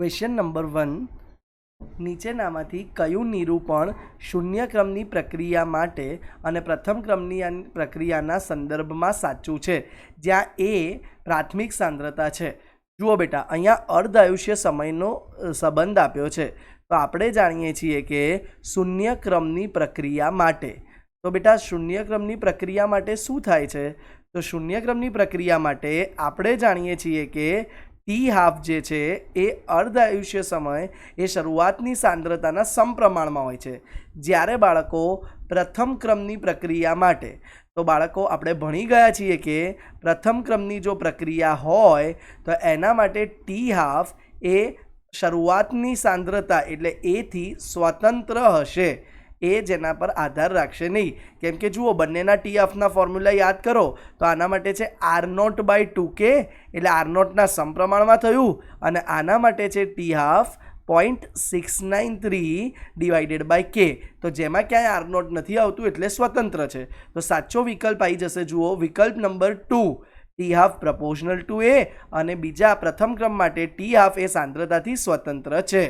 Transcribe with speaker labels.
Speaker 1: Question number one નીચેનામાંથી કયું નિરૂપણ શૂન્ય ક્રમની પ્રક્રિયા માટે અને પ્રથમ ક્રમની પ્રક્રિયાના સંદર્ભમાં સાચું છે? જ્યાં એ પ્રાથમિક સાંદ્રતા છે. જુઓ બેટા, અહીંયા અર્ધ આયુષ્ય સમયનો સંબંધ આપ્યો છે. તો આપણે જાણીએ છીએ કે શૂન્ય ક્રમની પ્રક્રિયા માટે. તો બેટા, શૂન્ય ક્રમની પ્રક્રિયા માટે શું થાય છે? તો શૂન્ય ક્રમની પ્રક્રિયા માટે આપણે જાણીએ છીએ કે ટી હાફ જે છે, એ અર્ધ આયુષ્ય સમય એ શરૂઆતની સાંદ્રતાના સમપ્રમાણમાં હોય છે. જ્યારે બાળકો પ્રથમ ક્રમની પ્રક્રિયા માટે, તો બાળકો આપણે ભણી ગયા છીએ કે પ્રથમ ક્રમની જો પ્રક્રિયા હોય, તો એના માટે ટી હાફ એ શરૂઆતની સાંદ્રતા એટલે એથી સ્વતંત્ર હશે. એ જેના પર આધાર રાખશે નહીં. કેમ કે જુઓ, બંનેના ટી હાફના ફોર્મ્યુલા યાદ કરો, તો આના માટે છે આર નોટ બાય ટુ કે એટલે આર નોટના સમપ્રમાણમાં થયું. અને આના માટે છે t half point six nine three divided by કે તો જેમાં ક્યાંય આર નોટ નથી આવતું, એટલે સ્વતંત્ર છે. તો સાચો વિકલ્પ આવી જશે, જુઓ, વિકલ્પ number two t half proportional two a અને બીજા પ્રથમ ક્રમ માટે ટી હાફ એ સાંદ્રતાથી સ્વતંત્ર છે.